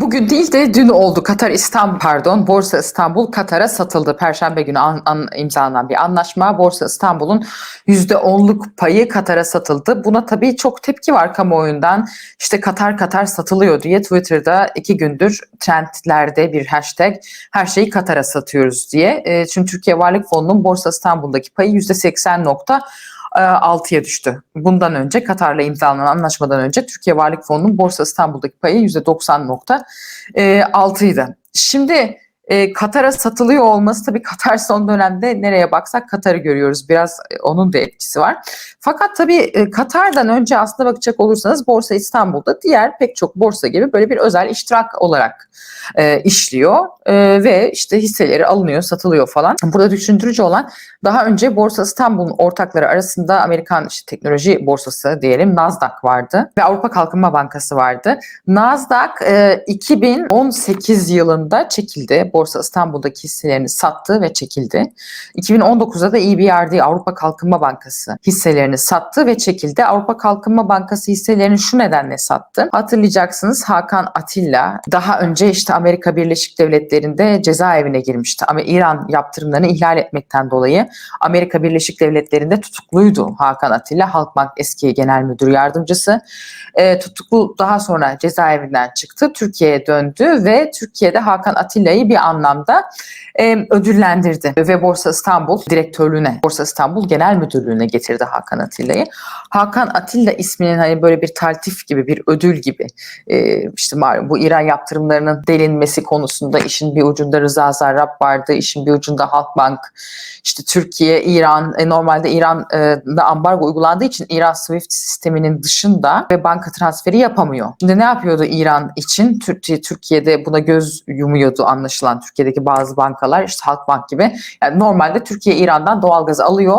bugün değil de dün oldu. Katar İstanbul pardon Borsa İstanbul Katar'a satıldı. Perşembe günü an, an, imzalanan bir anlaşma. Borsa İstanbul'un %10'luk payı Katar'a satıldı. Buna tabii çok tepki var kamuoyundan. İşte Katar Katar satılıyor diye Twitter'da iki gündür trendlerde bir hashtag her şeyi Katar'a satıyoruz diye. E, çünkü Türkiye Varlık Fonu'nun Borsa İstanbul'daki payı %80 nokta 6'ya düştü. Bundan önce Katar'la imzalanan anlaşmadan önce Türkiye Varlık Fonu'nun Borsa İstanbul'daki payı %90.6 idi. Şimdi e, Katar'a satılıyor olması tabii Katar son dönemde nereye baksak Katar'ı görüyoruz. Biraz e, onun da etkisi var. Fakat tabii e, Katar'dan önce aslında bakacak olursanız Borsa İstanbul'da diğer pek çok borsa gibi böyle bir özel iştirak olarak e, işliyor e, ve işte hisseleri alınıyor, satılıyor falan. Burada düşündürücü olan daha önce Borsa İstanbul'un ortakları arasında Amerikan işte teknoloji borsası diyelim Nasdaq vardı ve Avrupa Kalkınma Bankası vardı. Nasdaq e, 2018 yılında çekildi. Borsa İstanbul'daki hisselerini sattı ve çekildi. 2019'da da EBRD Avrupa Kalkınma Bankası hisselerini sattı ve çekildi. Avrupa Kalkınma Bankası hisselerini şu nedenle sattı. Hatırlayacaksınız Hakan Atilla daha önce işte Amerika Birleşik Devletleri'nde cezaevine girmişti. Ama İran yaptırımlarını ihlal etmekten dolayı Amerika Birleşik Devletleri'nde tutukluydu Hakan Atilla. Halkbank eski genel müdür yardımcısı. E, tutuklu daha sonra cezaevinden çıktı. Türkiye'ye döndü ve Türkiye'de Hakan Atilla'yı bir anlamda e, ödüllendirdi. Ve Borsa İstanbul direktörlüğüne, Borsa İstanbul Genel Müdürlüğüne getirdi Hakan Atilla'yı. Hakan Atilla isminin hani böyle bir taltif gibi, bir ödül gibi e, işte bu İran yaptırımlarının delinmesi konusunda işin bir ucunda Rıza Zarrab vardı, işin bir ucunda Halkbank, işte Türkiye, İran, e, normalde İran'da ambargo uygulandığı için İran SWIFT sisteminin dışında ve banka transferi yapamıyor. Şimdi ne yapıyordu İran için? Türkiye, Türkiye'de buna göz yumuyordu anlaşılan Türkiye'deki bazı bankalar, işte Halkbank gibi. Yani normalde Türkiye İran'dan doğalgazı alıyor,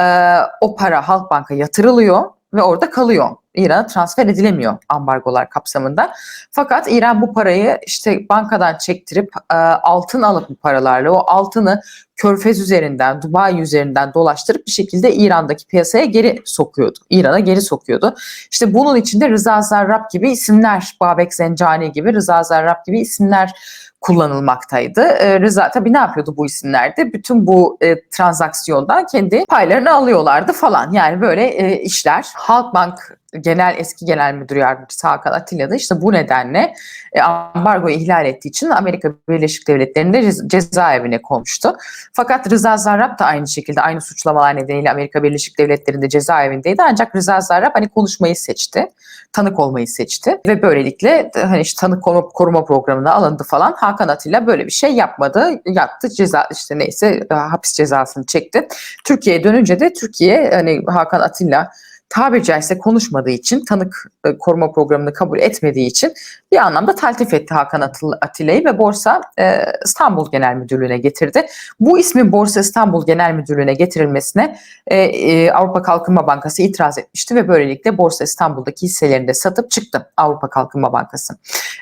e, o para Halkbank'a yatırılıyor ve orada kalıyor. İran'a transfer edilemiyor ambargolar kapsamında. Fakat İran bu parayı işte bankadan çektirip e, altın alıp bu paralarla o altını Körfez üzerinden, Dubai üzerinden dolaştırıp bir şekilde İran'daki piyasaya geri sokuyordu. İran'a geri sokuyordu. İşte bunun içinde Rıza Zarrab gibi isimler, Babek Zencani gibi Rıza Zarrab gibi isimler kullanılmaktaydı. E, Rıza tabii ne yapıyordu bu isimlerde? Bütün bu e, transaksiyondan kendi paylarını alıyorlardı falan. Yani böyle e, işler. Halkbank genel eski genel müdür yardımcısı Hakan Atilla da işte bu nedenle e, ambargoyu ihlal ettiği için Amerika Birleşik Devletleri'nde cez- cezaevine konmuştu. Fakat Rıza Zarrab da aynı şekilde aynı suçlamalar nedeniyle Amerika Birleşik Devletleri'nde cezaevindeydi. Ancak Rıza Zarrab hani konuşmayı seçti. Tanık olmayı seçti ve böylelikle hani işte tanık koruma programına alındı falan. Hakan Atilla böyle bir şey yapmadı. Yattı ceza işte neyse hapis cezasını çekti. Türkiye'ye dönünce de Türkiye hani Hakan Atilla tabiri caizse konuşmadığı için, tanık e, koruma programını kabul etmediği için bir anlamda taltif etti Hakan Atilla'yı ve Borsa e, İstanbul Genel Müdürlüğü'ne getirdi. Bu ismin Borsa İstanbul Genel Müdürlüğü'ne getirilmesine e, e, Avrupa Kalkınma Bankası itiraz etmişti ve böylelikle Borsa İstanbul'daki hisselerini de satıp çıktı Avrupa Kalkınma Bankası.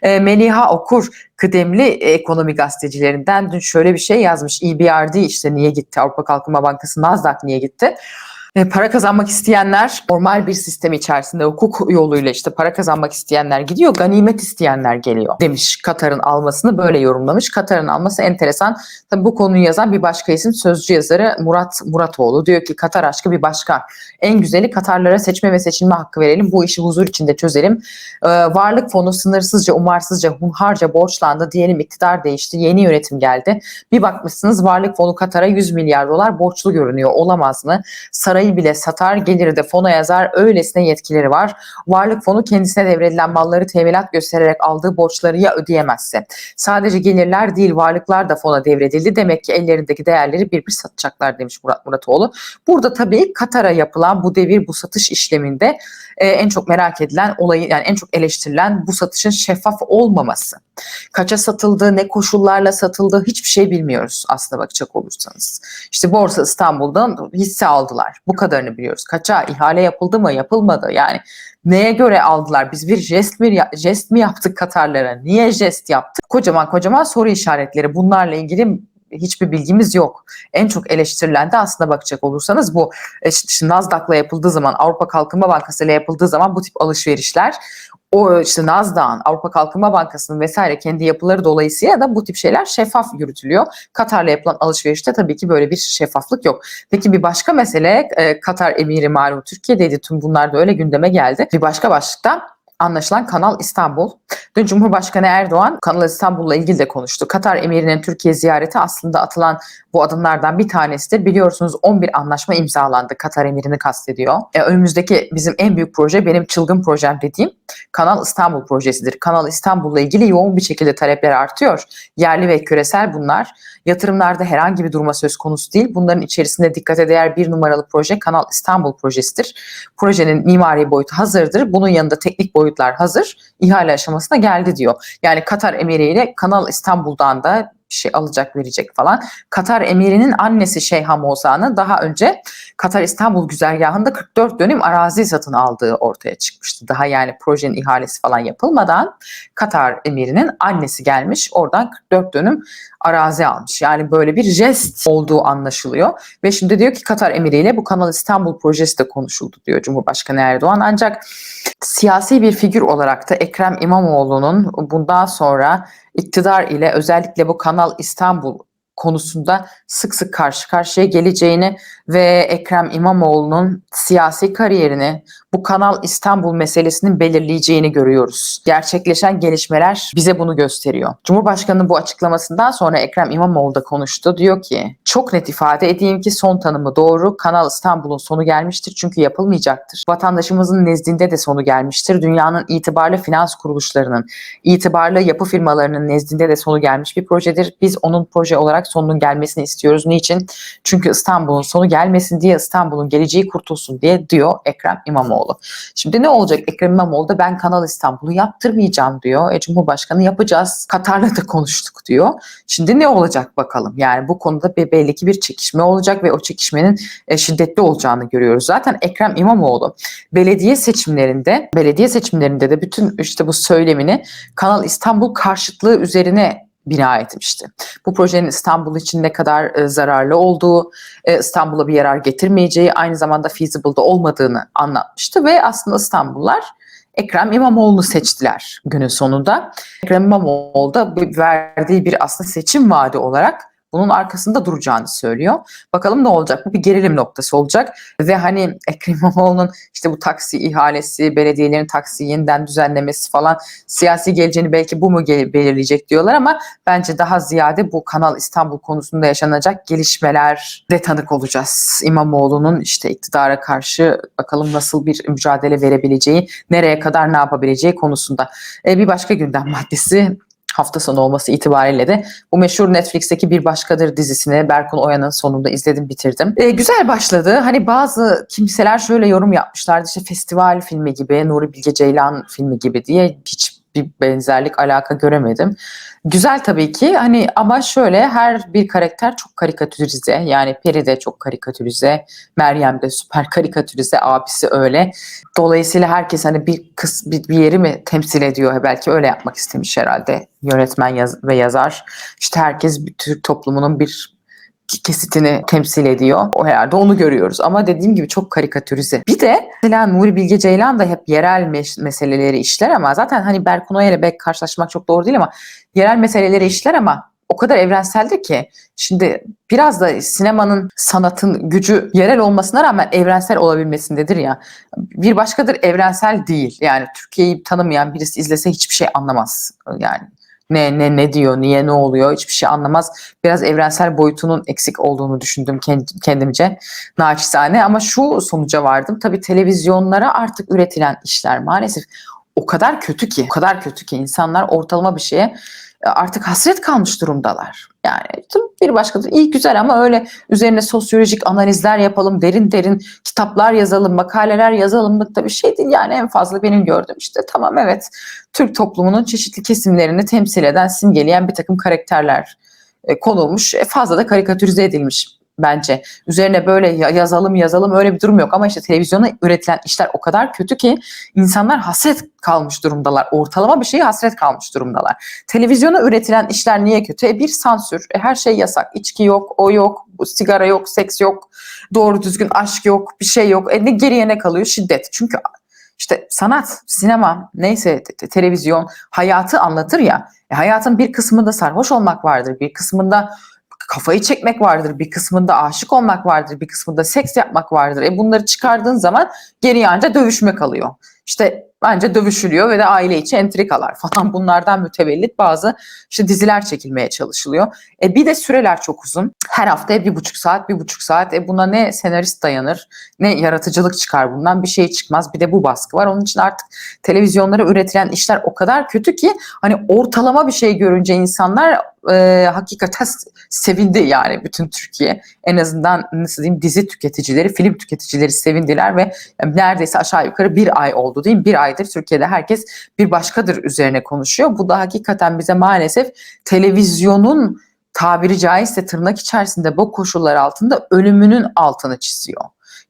E, Meliha Okur kıdemli ekonomi gazetecilerinden dün şöyle bir şey yazmış. EBRD işte niye gitti? Avrupa Kalkınma Bankası Nasdaq niye gitti? Para kazanmak isteyenler normal bir sistem içerisinde hukuk yoluyla işte para kazanmak isteyenler gidiyor, ganimet isteyenler geliyor demiş. Katar'ın almasını böyle yorumlamış. Katar'ın alması enteresan. Tabii bu konuyu yazan bir başka isim sözcü yazarı Murat Muratoğlu. Diyor ki Katar aşkı bir başka. En güzeli Katarlara seçme ve seçilme hakkı verelim. Bu işi huzur içinde çözelim. Ee, varlık fonu sınırsızca, umarsızca, hunharca borçlandı. Diyelim iktidar değişti. Yeni yönetim geldi. Bir bakmışsınız varlık fonu Katar'a 100 milyar dolar borçlu görünüyor. Olamaz mı? Saray parayı bile satar, geliri de fona yazar. Öylesine yetkileri var. Varlık fonu kendisine devredilen malları teminat göstererek aldığı borçları ya ödeyemezse. Sadece gelirler değil varlıklar da fona devredildi. Demek ki ellerindeki değerleri bir bir satacaklar demiş Murat Muratoğlu. Burada tabii Katar'a yapılan bu devir bu satış işleminde e, en çok merak edilen olayı yani en çok eleştirilen bu satışın şeffaf olmaması. Kaça satıldığı, ne koşullarla satıldığı hiçbir şey bilmiyoruz aslında bakacak olursanız. İşte Borsa İstanbul'dan hisse aldılar. Bu kadarını biliyoruz. Kaça ihale yapıldı mı, yapılmadı? Yani neye göre aldılar? Biz bir jest mi, jest mi yaptık Katarlara? Niye jest yaptık? Kocaman kocaman soru işaretleri. Bunlarla ilgili hiçbir bilgimiz yok. En çok eleştirilen de aslında bakacak olursanız bu işte Nasdaq'la yapıldığı zaman Avrupa Kalkınma Bankası ile yapıldığı zaman bu tip alışverişler o işte Nasdaq'ın, Avrupa Kalkınma Bankası'nın vesaire kendi yapıları dolayısıyla da bu tip şeyler şeffaf yürütülüyor. Katar'la yapılan alışverişte tabii ki böyle bir şeffaflık yok. Peki bir başka mesele e, Katar emiri malum Türkiye'deydi. Tüm bunlar da öyle gündeme geldi. Bir başka başlıkta anlaşılan Kanal İstanbul. Dün Cumhurbaşkanı Erdoğan Kanal İstanbul'la ilgili de konuştu. Katar emirinin Türkiye ziyareti aslında atılan bu adımlardan bir tanesidir. Biliyorsunuz 11 anlaşma imzalandı. Katar emirini kastediyor. E, önümüzdeki bizim en büyük proje benim çılgın projem dediğim Kanal İstanbul projesidir. Kanal İstanbul'la ilgili yoğun bir şekilde talepler artıyor. Yerli ve küresel bunlar. Yatırımlarda herhangi bir durma söz konusu değil. Bunların içerisinde dikkate değer bir numaralı proje Kanal İstanbul projesidir. Projenin mimari boyutu hazırdır. Bunun yanında teknik boyutlar hazır. İhale aşamasına geldi diyor. Yani Katar emiriyle Kanal İstanbul'dan da bir şey alacak verecek falan. Katar emirinin annesi Şeyha Mosa'nın daha önce Katar İstanbul güzergahında 44 dönüm arazi satın aldığı ortaya çıkmıştı. Daha yani projenin ihalesi falan yapılmadan Katar emirinin annesi gelmiş oradan 44 dönüm arazi almış. Yani böyle bir jest olduğu anlaşılıyor. Ve şimdi diyor ki Katar emiriyle bu Kanal İstanbul projesi de konuşuldu diyor Cumhurbaşkanı Erdoğan. Ancak siyasi bir figür olarak da Ekrem İmamoğlu'nun bundan sonra iktidar ile özellikle bu Kanal İstanbul konusunda sık sık karşı karşıya geleceğini ve Ekrem İmamoğlu'nun siyasi kariyerini bu Kanal İstanbul meselesinin belirleyeceğini görüyoruz. Gerçekleşen gelişmeler bize bunu gösteriyor. Cumhurbaşkanının bu açıklamasından sonra Ekrem İmamoğlu da konuştu. Diyor ki çok net ifade edeyim ki son tanımı doğru. Kanal İstanbul'un sonu gelmiştir çünkü yapılmayacaktır. Vatandaşımızın nezdinde de sonu gelmiştir. Dünyanın itibarlı finans kuruluşlarının, itibarlı yapı firmalarının nezdinde de sonu gelmiş bir projedir. Biz onun proje olarak sonunun gelmesini istiyoruz. Niçin? Çünkü İstanbul'un sonu gelmesin diye İstanbul'un geleceği kurtulsun diye diyor Ekrem İmamoğlu. Şimdi ne olacak Ekrem İmamoğlu da ben Kanal İstanbul'u yaptırmayacağım diyor. E, Cumhurbaşkanı yapacağız. Katar'la da konuştuk diyor. Şimdi ne olacak bakalım. Yani bu konuda bir, belli ki bir çekişme olacak ve o çekişmenin e, şiddetli olacağını görüyoruz. Zaten Ekrem İmamoğlu belediye seçimlerinde belediye seçimlerinde de bütün işte bu söylemini Kanal İstanbul karşıtlığı üzerine bina etmişti. Bu projenin İstanbul için ne kadar e, zararlı olduğu, e, İstanbul'a bir yarar getirmeyeceği, aynı zamanda feasible'da olmadığını anlatmıştı ve aslında İstanbullular Ekrem İmamoğlu'nu seçtiler günün sonunda. Ekrem İmamoğlu da verdiği bir aslında seçim vaadi olarak bunun arkasında duracağını söylüyor. Bakalım ne olacak? Bu bir gerilim noktası olacak. Ve hani Ekrem İmamoğlu'nun işte bu taksi ihalesi, belediyelerin taksi yeniden düzenlemesi falan siyasi geleceğini belki bu mu belirleyecek diyorlar ama bence daha ziyade bu Kanal İstanbul konusunda yaşanacak gelişmeler de tanık olacağız. İmamoğlu'nun işte iktidara karşı bakalım nasıl bir mücadele verebileceği, nereye kadar ne yapabileceği konusunda. E, bir başka gündem maddesi hafta sonu olması itibariyle de bu meşhur Netflix'teki Bir Başkadır dizisini Berkun Oya'nın sonunda izledim bitirdim. E, güzel başladı. Hani bazı kimseler şöyle yorum yapmışlardı işte festival filmi gibi, Nuri Bilge Ceylan filmi gibi diye hiç bir benzerlik alaka göremedim. Güzel tabii ki hani ama şöyle her bir karakter çok karikatürize yani Peri de çok karikatürize, Meryem de süper karikatürize, abisi öyle. Dolayısıyla herkes hani bir kız bir, bir yeri mi temsil ediyor belki öyle yapmak istemiş herhalde yönetmen yaz, ve yazar. İşte herkes bir Türk toplumunun bir kesitini temsil ediyor. O herhalde onu görüyoruz ama dediğim gibi çok karikatürize. Bir de mesela Nuri Bilge Ceylan da hep yerel mes- meseleleri işler ama zaten hani Berkun ile belki karşılaşmak çok doğru değil ama yerel meseleleri işler ama o kadar evrenseldir ki şimdi biraz da sinemanın sanatın gücü yerel olmasına rağmen evrensel olabilmesindedir ya. Bir başkadır evrensel değil. Yani Türkiye'yi tanımayan birisi izlese hiçbir şey anlamaz. Yani ne ne ne diyor, niye ne oluyor hiçbir şey anlamaz. Biraz evrensel boyutunun eksik olduğunu düşündüm kendimce naçizane ama şu sonuca vardım. Tabii televizyonlara artık üretilen işler maalesef o kadar kötü ki, o kadar kötü ki insanlar ortalama bir şeye artık hasret kalmış durumdalar. Yani bir başkadır iyi güzel ama öyle üzerine sosyolojik analizler yapalım, derin derin kitaplar yazalım, makaleler yazalım da bir şey değil. Yani en fazla benim gördüğüm işte tamam evet Türk toplumunun çeşitli kesimlerini temsil eden, simgeleyen bir takım karakterler e, konulmuş. E, fazla da karikatürize edilmiş bence. Üzerine böyle yazalım yazalım öyle bir durum yok ama işte televizyona üretilen işler o kadar kötü ki insanlar hasret kalmış durumdalar. Ortalama bir şeye hasret kalmış durumdalar. Televizyona üretilen işler niye kötü? E bir sansür. E her şey yasak. İçki yok, o yok, sigara yok, seks yok, doğru düzgün aşk yok, bir şey yok. E ne geriye ne kalıyor? Şiddet. Çünkü işte sanat, sinema, neyse te- te- televizyon hayatı anlatır ya. E, hayatın bir kısmında sarhoş olmak vardır, bir kısmında kafayı çekmek vardır, bir kısmında aşık olmak vardır, bir kısmında seks yapmak vardır. E bunları çıkardığın zaman geriye anca dövüşme kalıyor. İşte bence dövüşülüyor ve de aile içi entrikalar falan bunlardan mütevellit bazı işte diziler çekilmeye çalışılıyor. E bir de süreler çok uzun. Her hafta bir buçuk saat, bir buçuk saat. E buna ne senarist dayanır, ne yaratıcılık çıkar bundan bir şey çıkmaz. Bir de bu baskı var. Onun için artık televizyonlara üretilen işler o kadar kötü ki hani ortalama bir şey görünce insanlar e, hakikaten sevindi yani bütün Türkiye. En azından nasıl diyeyim dizi tüketicileri, film tüketicileri sevindiler ve neredeyse aşağı yukarı bir ay oldu değil mi? Bir aydır Türkiye'de herkes bir başkadır üzerine konuşuyor. Bu da hakikaten bize maalesef televizyonun tabiri caizse tırnak içerisinde bu koşullar altında ölümünün altını çiziyor.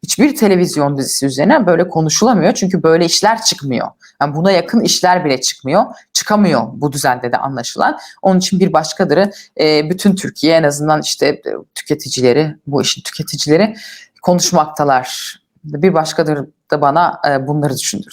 Hiçbir televizyon dizisi üzerine böyle konuşulamıyor çünkü böyle işler çıkmıyor. Yani buna yakın işler bile çıkmıyor. Çıkamıyor bu düzende de anlaşılan. Onun için bir başkadırı e, bütün Türkiye en azından işte e, tüketicileri, bu işin tüketicileri konuşmaktalar. Bir başkadır da bana e, bunları düşündür.